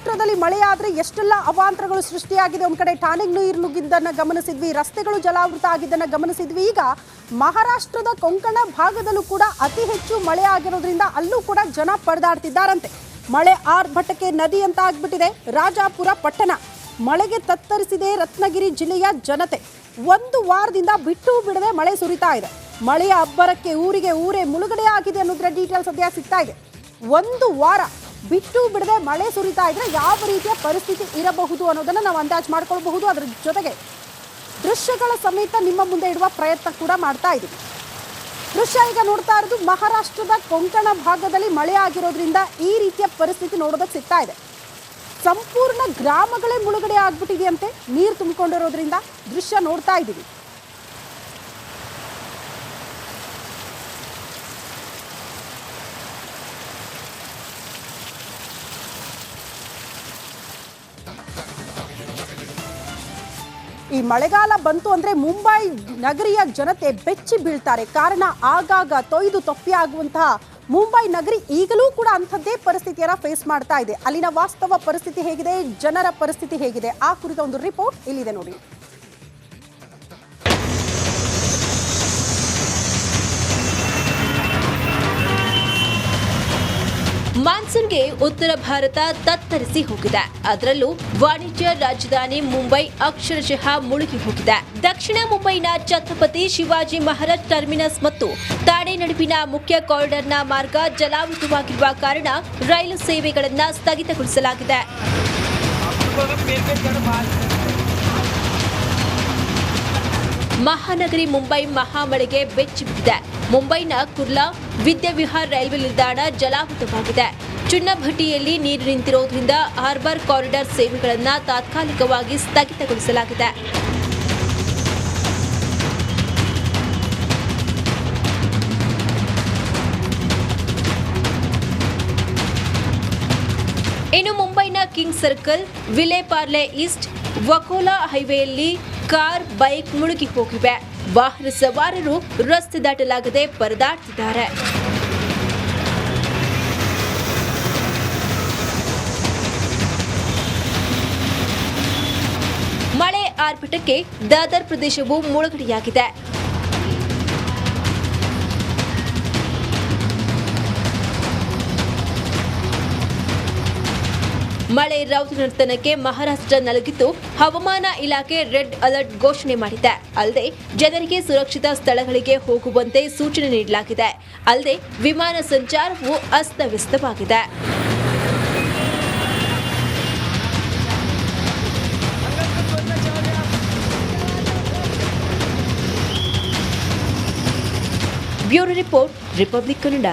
ಮಹಾರಾಷ್ಟ್ರದಲ್ಲಿ ಮಳೆಯಾದ್ರೆ ಎಷ್ಟೆಲ್ಲ ಅವಾಂತರಗಳು ಸೃಷ್ಟಿಯಾಗಿದೆ. ಒಂದ್ ಕಡೆ ಠಾಣೆಗೆ ನೀರು ನುಗ್ಗಿದ್ದನ್ನ ಗಮನಿಸಿದ್ವಿ, ರಸ್ತೆಗಳು ಜಲಾವೃತ ಆಗಿದ್ದನ್ನ ಗಮನಿಸಿದ್ವಿ. ಈಗ ಮಹಾರಾಷ್ಟ್ರದ ಕೊಂಕಣ ಭಾಗದಲ್ಲೂ ಕೂಡ ಅತಿ ಹೆಚ್ಚು ಮಳೆ ಆಗಿರೋದ್ರಿಂದ ಅಲ್ಲೂ ಕೂಡ ಜನ ಪರದಾಡ್ತಿದ್ದಾರಂತೆ. ಮಳೆ ಆರ್ಭಟಕ್ಕೆ ನದಿ ಅಂತ ಆಗ್ಬಿಟ್ಟಿದೆ ರಾಜಾಪುರ ಪಟ್ಟಣ. ಮಳೆಗೆ ತತ್ತರಿಸಿದೆ ರತ್ನಗಿರಿ ಜಿಲ್ಲೆಯ ಜನತೆ. ಒಂದು ವಾರದಿಂದ ಬಿಟ್ಟು ಬಿಡದೆ ಮಳೆ ಸುರಿತಾ ಇದೆ. ಮಳೆಯ ಅಬ್ಬರಕ್ಕೆ ಊರಿಗೆ ಊರೇ ಮುಳುಗಡೆ ಆಗಿದೆ ಅನ್ನೋದ್ರ ಡೀಟೇಲ್ ಸದ್ಯ ಸಿಗ್ತಾ ಇದೆ. ಒಂದು ವಾರ ಬಿಟ್ಟು ಬಿಡದೆ ಮಳೆ ಸುರಿತಾ ಇದ್ರೆ ಯಾವ ರೀತಿಯ ಪರಿಸ್ಥಿತಿ ಇರಬಹುದು ಅನ್ನೋದನ್ನ ನಾವು ಅಂದಾಜು ಮಾಡ್ಕೊಳ್ಬಹುದು. ಅದರ ಜೊತೆಗೆ ದೃಶ್ಯಗಳ ಸಮೇತ ನಿಮ್ಮ ಮುಂದೆ ಇಡುವ ಪ್ರಯತ್ನ ಕೂಡ ಮಾಡ್ತಾ ಇದ್ದೀವಿ ದೃಶ್ಯ ಈಗ ನೋಡ್ತಾ ಇರೋದು ಮಹಾರಾಷ್ಟ್ರದ ಕೊಂಕಣ ಭಾಗದಲ್ಲಿ ಮಳೆ ಆಗಿರೋದ್ರಿಂದ ಈ ರೀತಿಯ ಪರಿಸ್ಥಿತಿ ನೋಡೋದಕ್ಕೆ ಸಿಗ್ತಾ ಇದೆ. ಸಂಪೂರ್ಣ ಗ್ರಾಮಗಳೇ ಮುಳುಗಡೆ ಆಗ್ಬಿಟ್ಟಿದೆಯಂತೆ ನೀರು ತುಂಬಿಕೊಂಡಿರೋದ್ರಿಂದ ದೃಶ್ಯ ನೋಡ್ತಾ ಇದ್ದೀವಿ ಈ ಮಳೆಗಾಲ ಬಂತು ಅಂದ್ರೆ ಮುಂಬೈ ನಗರಿಯ ಜನತೆ ಬೆಚ್ಚಿ ಬೀಳ್ತಾರೆ. ಕಾರಣ ಆಗಾಗ ತೊಯ್ದು ತೊಪ್ಪಿ ಆಗುವಂತಹ ಮುಂಬೈ ನಗರಿ ಈಗಲೂ ಕೂಡ ಅಂಥದ್ದೇ ಪರಿಸ್ಥಿತಿಯನ್ನ ಫೇಸ್ ಮಾಡ್ತಾ ಇದೆ. ಅಲ್ಲಿನ ವಾಸ್ತವ ಪರಿಸ್ಥಿತಿ ಹೇಗಿದೆ? ಜನರ ಪರಿಸ್ಥಿತಿ ಹೇಗಿದೆ? ಆ ಕುರಿತ ಒಂದು ರಿಪೋರ್ಟ್ ಇಲ್ಲಿದೆ ನೋಡಿ. ಮಾನ್ಸೂನ್ಗೆ ಉತ್ತರ ಭಾರತ ತತ್ತರಿಸಿ ಹೋಗಿದೆ. ಅದರಲ್ಲೂ ವಾಣಿಜ್ಯ ರಾಜಧಾನಿ ಮುಂಬೈ ಅಕ್ಷರಶಃ ಮುಳುಗಿ ಹೋಗಿದೆ. ದಕ್ಷಿಣ ಮುಂಬೈನ ಛತ್ರಪತಿ ಶಿವಾಜಿ ಮಹಾರಾಜ್ ಟರ್ಮಿನಸ್ ಮತ್ತು ತಾಡೆ ನಡುವಿನ ಮುಖ್ಯ ಕಾರಿಡಾರ್ನ ಮಾರ್ಗ ಜಲಾವೃತವಾಗಿರುವ ಕಾರಣ ರೈಲು ಸೇವೆಗಳನ್ನು ಸ್ಥಗಿತಗೊಳಿಸಲಾಗಿದೆ. ಮಹಾನಗರಿ ಮುಂಬೈ ಮಹಾಮಳೆಗೆ ಬೆಚ್ಚಿಬಿದ್ದಿದೆ ಮುಂಬೈನ ಕುರ್ಲಾ ವಿದ್ಯಾವಿಹಾರ್ ರೈಲ್ವೆ ನಿಲ್ದಾಣ ಜಲಾವೃತವಾಗಿದೆ. ಚುನ್ನಭಟ್ಟಿಯಲ್ಲಿ ನೀರು ನಿಂತಿರೋದ್ರಿಂದ ಹಾರ್ಬರ್ ಕಾರಿಡಾರ್ ಸೇವೆಗಳನ್ನು ತಾತ್ಕಾಲಿಕವಾಗಿ ಸ್ಥಗಿತಗೊಳಿಸಲಾಗಿದೆ. ಇನ್ನು ಮುಂಬೈನ King Circle Vile Parle east, Vakola ಹೈವೇಯಲ್ಲಿ car bike ಮುಳುಗಿ ಹೋಗಿವೆ. ವಾಹನ ಸವಾರರು ರಸ್ತೆ ದಾಟಲಾಗದೆ ಪರದಾಡ್ತಿದ್ದಾರೆ. ಮಳೆ ಆರ್ಭಟಕ್ಕೆ ದಾದರ್ ಪ್ರದೇಶವು ಮುಳುಗಡೆಯಾಗಿದೆ. ಮಳೆ ರೌದ್ರನರ್ತನಕ್ಕೆ ಮಹಾರಾಷ್ಟ್ರ ನಲುಗಿದ್ದು ಹವಾಮಾನ ಇಲಾಖೆ ರೆಡ್ ಅಲರ್ಟ್ ಘೋಷಣೆ ಮಾಡಿದೆ. ಅಲ್ಲದೆ ಜನರಿಗೆ ಸುರಕ್ಷಿತ ಸ್ಥಳಗಳಿಗೆ ಹೋಗುವಂತೆ ಸೂಚನೆ ನೀಡಲಾಗಿದೆ. ಅಲ್ಲದೆ ವಿಮಾನ ಸಂಚಾರವು ಅಸ್ತವ್ಯಸ್ತವಾಗಿದೆ. Bureau report, Republic Kannada.